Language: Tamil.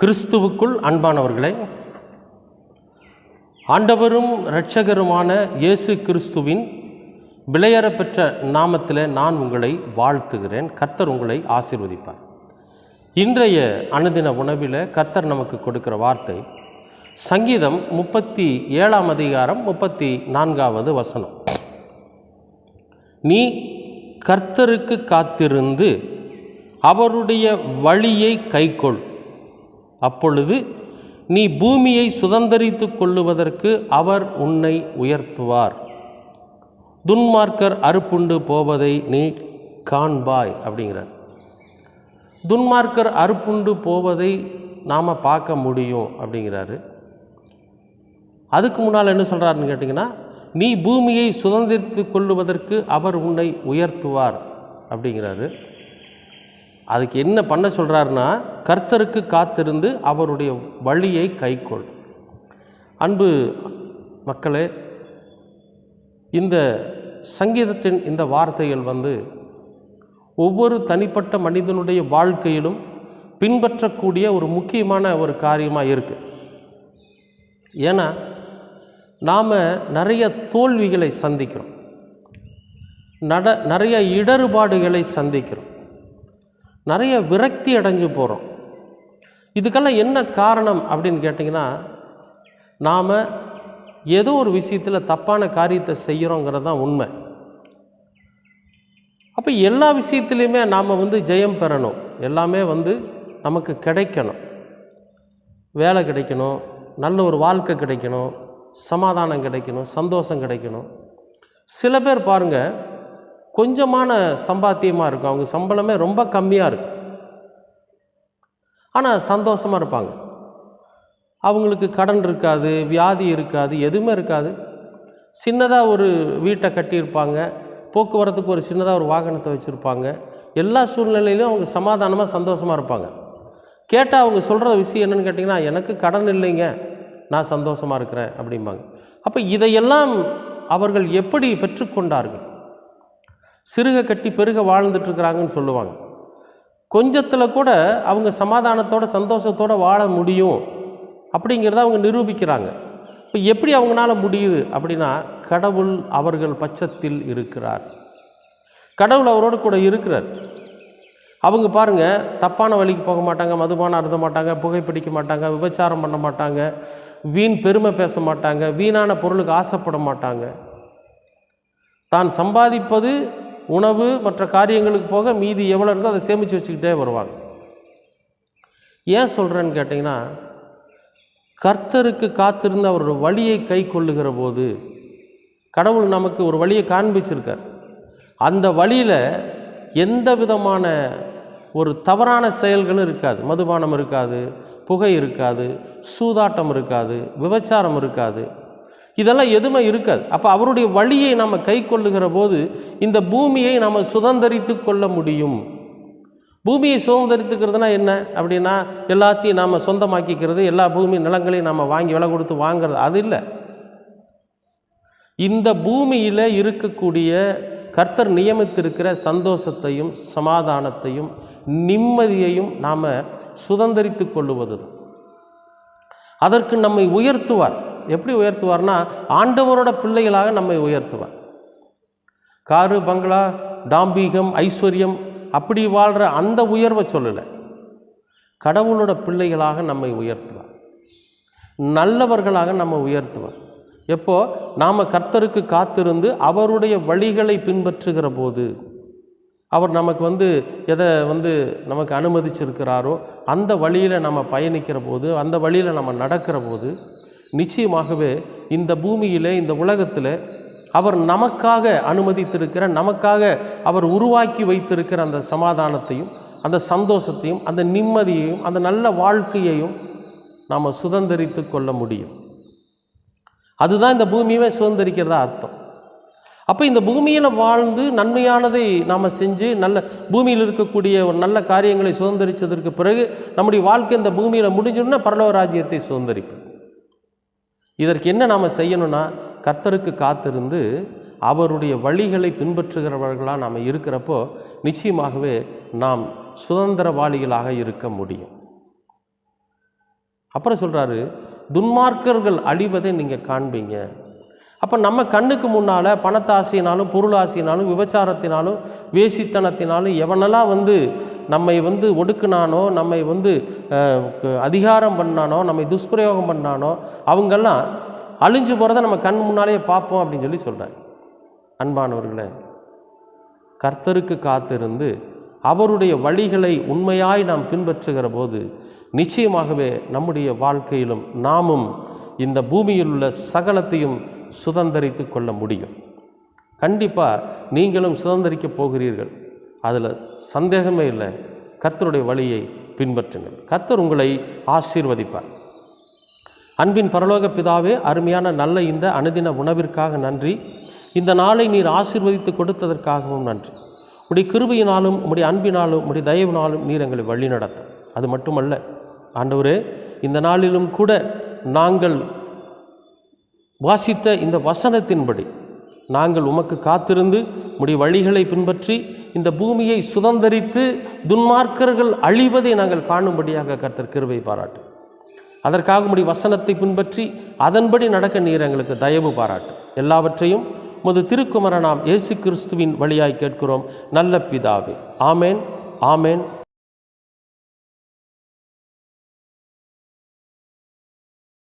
கிறிஸ்துவுக்குள் அன்பானவர்களே ஆண்டவரும் இரட்சகருமான இயேசு கிறிஸ்துவின் விளையரப்பெற்ற நாமத்தில் நான் உங்களை வாழ்த்துகிறேன். கர்த்தர் உங்களை ஆசீர்வதிப்பார். இன்றைய அனுதின உணவில் கர்த்தர் நமக்கு கொடுக்கிற வார்த்தை சங்கீதம் முப்பத்தி ஏழாம் அதிகாரம் முப்பத்தி நான்காவது வசனம். நீ கர்த்தருக்கு காத்திருந்து அவருடைய வழியை கைக்கொள். அப்பொழுது நீ பூமியை சுதந்தரித்து கொள்ளுவதற்கு அவர் உன்னை உயர்த்துவார். துன்மார்க்கர் அறுப்புண்டு போவதை நீ காண்பாய் அப்படிங்கிறார். துன்மார்க்கர் அறுப்புண்டு போவதை நாம் பார்க்க முடியும் அப்படிங்கிறாரு. அதுக்கு முன்னால் என்ன சொல்கிறாருன்னு கேட்டிங்கன்னா நீ பூமியை சுதந்திரித்து கொள்ளுவதற்கு அவர் உன்னை உயர்த்துவார் அப்படிங்கிறாரு. அதுக்கு என்ன பண்ண சொல்கிறாருன்னா கர்த்தருக்கு காத்திருந்து அவருடைய வழியை கைக்கொள். அன்பு மக்களே இந்த சங்கீதத்தின் இந்த வார்த்தைகள் வந்து ஒவ்வொரு தனிப்பட்ட மனிதனுடைய வாழ்க்கையிலும் பின்பற்றக்கூடிய ஒரு முக்கியமான ஒரு காரியமாக இருக்குது ஏன்னா நாம் நிறைய தோல்விகளை சந்திக்கிறோம். நட நிறைய இடர்பாடுகளை சந்திக்கிறோம். நிறைய விரக்தி அடைஞ்சு போகிறோம் இதுக்கெல்லாம் என்ன காரணம் அப்படின்னு கேட்டிங்கன்னா நாம் ஏதோ ஒரு விஷயத்தில் தப்பான காரியத்தை செய்கிறோங்கிறது தான் உண்மை. அப்போ எல்லா விஷயத்துலையுமே நாம் வந்து ஜெயம் பெறணும். எல்லாமே வந்து நமக்கு கிடைக்கணும். வேலை கிடைக்கணும் நல்ல ஒரு வாழ்க்கை கிடைக்கணும் சமாதானம் கிடைக்கணும் சந்தோஷம் கிடைக்கணும். சில பேர் பாருங்கள் கொஞ்சமான சம்பாத்தியமாக இருக்கும். அவங்க சம்பளமே ரொம்ப கம்மியாக இருக்கும் ஆனால் சந்தோஷமாக இருப்பாங்க. அவங்களுக்கு கடன் இருக்காது வியாதி இருக்காது எதுவுமே இருக்காது. சின்னதாக ஒரு வீட்டை கட்டியிருப்பாங்க. போக்குவரத்துக்கு ஒரு சின்னதாக ஒரு வாகனத்தை வச்சுருப்பாங்க. எல்லா சூழ்நிலையிலும் அவங்க சமாதானமாக சந்தோஷமாக இருப்பாங்க. கேட்டால் அவங்க சொல்கிற விஷயம் என்னென்னு கேட்டிங்கன்னா எனக்கு கடன் இல்லைங்க. நான் சந்தோஷமாக இருக்கிறேன். அப்படிம்பாங்க. அப்போ இதையெல்லாம் அவர்கள் எப்படி பெற்றுக்கொண்டார்கள்? சிறுக கட்டி பெருக வாழ்ந்துட்டுருக்குறாங்கன்னு சொல்லுவாங்க. கொஞ்சத்தில் கூட அவங்க சமாதானத்தோட சந்தோஷத்தோடு வாழ முடியும் அப்படிங்கிறத அவங்க நிரூபிக்கிறாங்க. இப்போ எப்படி அவங்களால முடியுது அப்படின்னா கடவுள் அவர்கள் பட்சத்தில் இருக்கிறார். கடவுள் அவரோடு கூட இருக்கிறார். அவங்க பாருங்கள் தப்பான வழிக்கு போக மாட்டாங்க மதுபானம் அறுத மாட்டாங்க புகைப்பிடிக்க மாட்டாங்க விபச்சாரம் பண்ண மாட்டாங்க வீண் பெருமை பேச மாட்டாங்க வீணான பொருளுக்கு ஆசைப்பட மாட்டாங்க. தான் சம்பாதிப்பது உணவு மற்ற காரியங்களுக்கு போக மீதி எவ்வளோ இருக்கோ அதை சேமித்து வச்சுக்கிட்டே வருவாங்க. ஏன் சொல்கிறேன்னு கேட்டிங்கன்னா கர்த்தருக்கு காத்திருந்து அவரோட வழியை கை கொள்ளுகிற போது கடவுள் நமக்கு ஒரு வழியை காண்பிச்சிருக்கார். அந்த வழியில் எந்த விதமான ஒரு தவறான செயல்களும் இருக்காது. மதுபானம் இருக்காது புகை இருக்காது சூதாட்டம் இருக்காது விபச்சாரம் இருக்காது. இதெல்லாம் எதுவுமே இருக்காது. அப்போ அவருடைய வழியை நம்ம கை கொள்ளுகிற போது இந்த பூமியை நம்ம சுதந்திரித்து கொள்ள முடியும். பூமியை சுதந்திரித்துக்கிறதுனா என்ன? அப்படின்னா எல்லாத்தையும் நாம் சொந்தமாக்கிக்கிறது எல்லா பூமி நிலங்களையும் நாம் வாங்கி விலை கொடுத்து வாங்கிறது. அது இல்லை. இந்த பூமியில் இருக்கக்கூடிய கர்த்தர் நியமித்திருக்கிற சந்தோஷத்தையும் சமாதானத்தையும் நிம்மதியையும் நாம் சுதந்திரித்து கொள்ளுவது அதற்கு நம்மை உயர்த்துவார். எப்படி உயர்த்துவார்னா ஆண்டவரோட பிள்ளைகளாக நம்மை உயர்த்துவார். காரு பங்களா டாம்பீகம் ஐஸ்வர்யம் அப்படி வாழ்கிற அந்த உயர்வை சொல்லலை. கடவுளோட பிள்ளைகளாக நம்மை உயர்த்துவார். நல்லவர்களாக நம்ம உயர்த்துவார். எப்போ? நாம் கர்த்தருக்கு காத்திருந்து அவருடைய வழிகளை பின்பற்றுகிற போது அவர் நமக்கு வந்து எதை வந்து நமக்கு அனுமதிச்சிருக்கிறாரோ அந்த வழியில் நம்ம பயணிக்கிற போது அந்த வழியில் நம்ம நடக்கிற போது நிச்சயமாகவே இந்த பூமியில் இந்த உலகத்தில் அவர் நமக்காக அனுமதித்திருக்கிற நமக்காக அவர் உருவாக்கி வைத்திருக்கிற அந்த சமாதானத்தையும் அந்த சந்தோஷத்தையும் அந்த நிம்மதியையும் அந்த நல்ல வாழ்க்கையையும் நாம் சுதந்திரித்து கொள்ள முடியும். அதுதான் இந்த பூமியவே சுதந்திரிக்கிறதா அர்த்தம். அப்போ இந்த பூமியில் வாழ்ந்து நன்மையானதை நாம் செஞ்சு நல்ல பூமியில் இருக்கக்கூடிய ஒரு நல்ல காரியங்களை சுதந்திரித்ததற்கு பிறகு நம்முடைய வாழ்க்கை இந்த பூமியில் முடிஞ்சோன்னா பரலோக ராஜ்யத்தை சுதந்திரிப்பு இதற்கு என்ன நாம் செய்யணும்னா கர்த்தருக்கு காத்திருந்து அவருடைய வழிகளை பின்பற்றுகிறவர்களாக நாம் இருக்கிறப்போ நிச்சயமாகவே நாம் சுதந்திரவாளிகளாக இருக்க முடியும். அப்புறம் சொல்கிறாரு துன்மார்க்கர்கள் அழிவதை நீங்கள் காண்பீங்க. அப்போ நம்ம கண்ணுக்கு முன்னால் பணத்தாசினாலும் பொருளாசினாலும் விபச்சாரத்தினாலும் வேசித்தனத்தினாலும் எவனெல்லாம் வந்து நம்மை வந்து ஒடுக்குனானோ நம்மை வந்து அதிகாரம் பண்ணானோ நம்மை துஷ்பிரயோகம் பண்ணானோ அவங்கெல்லாம் அழிஞ்சு போகிறத நம்ம கண் முன்னாலேயே பார்ப்போம் அப்படின்னு சொல்லி சொல்கிறார் அன்பானவர்களே கர்த்தருக்கு காத்திருந்து அவருடைய வழிகளை உண்மையாய் நாம் பின்பற்றுகிற போது நிச்சயமாகவே நம்முடைய வாழ்க்கையிலும் நாமும் இந்த பூமியில் உள்ள சகலத்தையும் சுதந்தரித்து கொள்ள முடியும். கண்டிப்பாக நீங்களும் சுதந்திரிக்க போகிறீர்கள். அதில் சந்தேகமே இல்லை. கர்த்தருடைய வழியை பின்பற்றுங்கள். கர்த்தர் உங்களை ஆசீர்வதிப்பார். அன்பின் பரலோக பிதாவே அருமையான நல்ல இந்த அனுதின உணவிற்காக நன்றி. இந்த நாளை நீர் ஆசீர்வதித்து கொடுத்ததற்காகவும் நன்றி. உடைய கிருபையினாலும் உடைய அன்பினாலும் உடைய தயவினாலும் நீர் எங்களை வழி நடத்தும் அது மட்டுமல்ல ஆண்டவரே இந்த நாளிலும் கூட நாங்கள் வாசித்த இந்த வசனத்தின்படி நாங்கள் உமக்கு காத்திருந்து உடைய வழிகளை பின்பற்றி இந்த பூமியை சுதந்தரித்து துன்மார்க்கர்கள் அழிவதை நாங்கள் காணும்படியாக கர்த்தர் கிருவை பாராட்டு. அதற்காக முடி வசனத்தை பின்பற்றி அதன்படி நடக்க நீர் எங்களுக்கு தயவு பாராட்டு. எல்லாவற்றையும் முது திருக்குமர நாம் இயேசு கிறிஸ்துவின் வழியாய் கேட்கிறோம். நல்ல பிதாவே. ஆமேன் ஆமேன்.